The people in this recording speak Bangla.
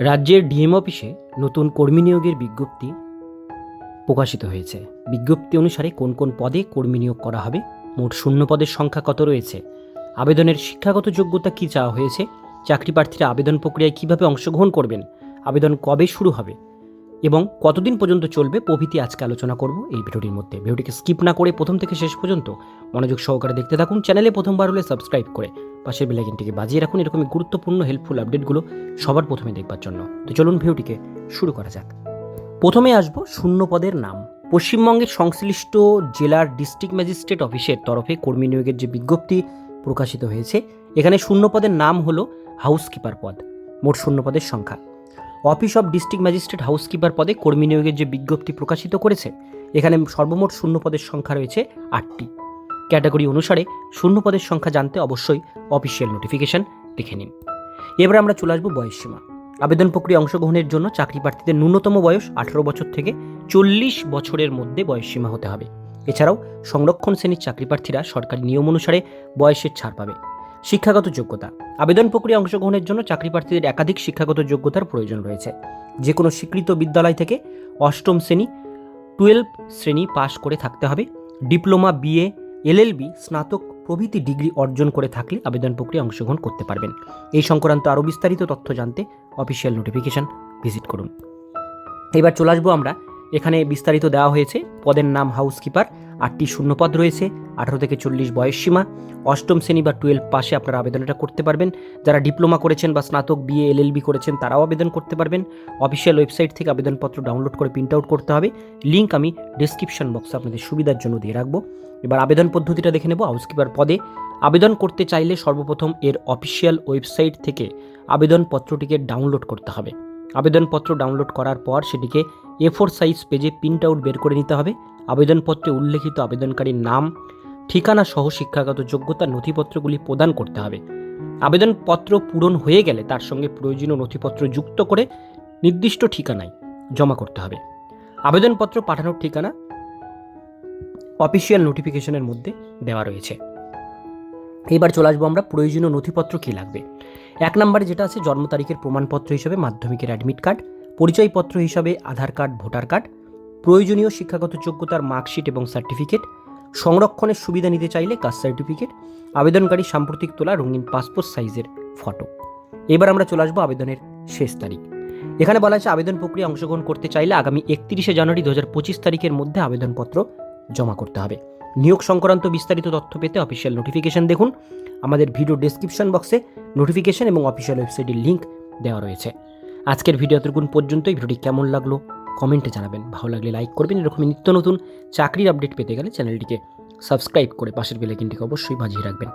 রাজ্যের ডিএম অফিসে নতুন কর্মী নিয়োগের বিজ্ঞপ্তি প্রকাশিত হয়েছে। বিজ্ঞপ্তি অনুসারে কোন কোন পদে কর্মী নিয়োগ করা হবে, মোট শূন্য পদের সংখ্যা কত রয়েছে, আবেদনের শিক্ষাগত যোগ্যতা কী চাওয়া হয়েছে, চাকরি প্রার্থীরা আবেদন প্রক্রিয়ায় কীভাবে অংশগ্রহণ করবেন, আবেদন কবে শুরু হবে এবং কতদিন পর্যন্ত চলবে প্রভৃতি আজকে আলোচনা করব এই ভিডিওটির মধ্যে। ভিডিওটিকে স্কিপ না করে প্রথম থেকে শেষ পর্যন্ত মনোযোগ সহকারে দেখতে থাকুন, চ্যানেলে প্রথমবার হলে সাবস্ক্রাইব করে পাশের বেলাইকনটিকে বাজিয়ে রাখুন। এরকমই গুরুত্বপূর্ণ হেল্পফুল আপডেটগুলো সবার প্রথমে দেখবার জন্য। তো চলুন ভিডিওটিকে শুরু করা যাক। প্রথমে আসব শূন্য পদের নাম। পশ্চিমবঙ্গের সংশ্লিষ্ট জেলার ডিস্ট্রিক্ট ম্যাজিস্ট্রেট অফিসের তরফে কর্মী নিয়োগের যে বিজ্ঞপ্তি প্রকাশিত হয়েছে, এখানে শূন্য পদের নাম হলো হাউসকিপার পদ, মোট শূন্য পদের সংখ্যা। Office of district magistrate housekeeper পদে কর্মী নিয়োগের যে বিজ্ঞপ্তি প্রকাশিত করেছে, এখানে সর্বমোট শূন্য পদের সংখ্যা রয়েছে আটটি। ক্যাটাগরি অনুসারে শূন্য পদের সংখ্যা জানতে অবশ্যই অফিসিয়াল নোটিফিকেশন দেখে নিন। এবার আমরা চলে আসব বয়সসীমা আবেদন প্রক্রিয়া অংশগ্রহণের জন্য চাকরি প্রার্থীদের ন্যূনতম বয়স আঠারো বছর থেকে চল্লিশ বছরের মধ্যে বয়সসীমা হতে হবে। এছাড়াও সংরক্ষণ শ্রেণির চাকরি প্রার্থীরা সরকারি নিয়ম অনুসারে বয়সের ছাড় পাবে। শিক্ষাগত যোগ্যতা। আবেদন প্রক্রিয়া অংশগ্রহণের জন্য চাকরি প্রার্থীদের একাধিক শিক্ষাগত যোগ্যতার প্রয়োজন রয়েছে। যে কোনো স্বীকৃত বিদ্যালয় থেকে অষ্টম শ্রেণি টুয়েলভ শ্রেণি পাশ করে থাকতে হবে। ডিপ্লোমা বিএ এলএলবি স্নাতক প্রভৃতি ডিগ্রি অর্জন করে থাকলে আবেদন প্রক্রিয়া অংশগ্রহণ করতে পারবেন। এই সংক্রান্ত আরও বিস্তারিত তথ্য জানতে অফিসিয়াল নোটিফিকেশান ভিজিট করুন। এবার চলে আসব আমরা এখানে বিস্তারিত দেওয়া হয়েছে। পদের নাম হাউসকিপার আটটি শূন্যপদ রয়েছে, আঠারো থেকে চল্লিশ বয়স সীমা। অষ্টম শ্রেণি বা টুয়েলভ পাশে আপনারা আবেদনটা করতে পারবেন। যারা ডিপ্লোমা করেছেন বা স্নাতক বিএ এলএলবি করেছেন, তারাও আবেদন করতে পারবেন। অফিসিয়াল ওয়েবসাইট থেকে আবেদনপত্র ডাউনলোড করে প্রিন্ট আউট করতে হবে। লিঙ্ক আমি ডিসক্রিপশন বক্সে আপনাদের সুবিধার জন্য দিয়ে রাখব। এবার আবেদন পদ্ধতিটা দেখে নেব হাউসকিপার পদে। আবেদন করতে চাইলে সর্বপ্রথম এর অফিসিয়াল ওয়েবসাইট থেকে আবেদনপত্রটিকে ডাউনলোড করতে হবে। আবেদনপত্র ডাউনলোড করার পর সেটিকে এ ফোর সাইজ পেজে প্রিন্ট আউট বের করে নিতে হবে। আবেদনপত্রে উল্লেখিত আবেদনকারীর নাম, ঠিকানা সহ শিক্ষাগত যোগ্যতা নথিপত্রগুলি প্রদান করতে হবে। আবেদনপত্র পূরণ হয়ে গেলে তার সঙ্গে প্রয়োজনীয় নথিপত্র যুক্ত করে নির্দিষ্ট ঠিকানায় জমা করতে হবে। আবেদনপত্র পাঠানোর ঠিকানা অফিসিয়াল নোটিফিকেশনের মধ্যে দেওয়া রয়েছে। এবার চলে আসব আমরা প্রয়োজনীয় নথিপত্র কী লাগবে। এক নম্বরে যেটা আছে, জন্ম তারিখের প্রমাণপত্র হিসেবে মাধ্যমিকের অ্যাডমিট কার্ড পরিচয়পত্র হিসাবে আধার কার্ড, ভোটার কার্ড, প্রয়োজনীয় শিক্ষাগত যোগ্যতার মার্কশিট এবং সার্টিফিকেট, সংরক্ষণের সুবিধা নিতে চাইলে কাস্ট সার্টিফিকেট, আবেদনকারী সাম্প্রতিক তোলা রঙিন পাসপোর্ট সাইজের ফটো। এবার আমরা চলে আসব আবেদনের শেষ তারিখ। এখানে বলা আছে, আবেদন প্রক্রিয়া অংশগ্রহণ করতে চাইলে আগামী একত্রিশে জানুয়ারি দু হাজার পঁচিশ তারিখের মধ্যে আবেদনপত্র জমা করতে হবে। নিয়োগ সংক্রান্ত বিস্তারিত তথ্য পেতে অফিসিয়াল নোটিফিকেশন দেখুন। আমাদের ভিডিও ডেসক্রিপশন বক্সে নোটিফিকেশন এবং অফিসিয়াল ওয়েবসাইটের লিঙ্ক দেওয়া রয়েছে। আজকের ভিডিও এতটুকুন পর্যন্ত এই ভিডিওটি কেমন লাগল কমেন্টে জানাবেন। ভালো লাগলে লাইক করবেন। এরকম নিত্য নতুন চাকরির আপডেট পেতে গেলে চ্যানেলটিকে সাবস্ক্রাইব করে পাশের বেলাইকিনটিকে অবশ্যই বাজিয়ে রাখবেন।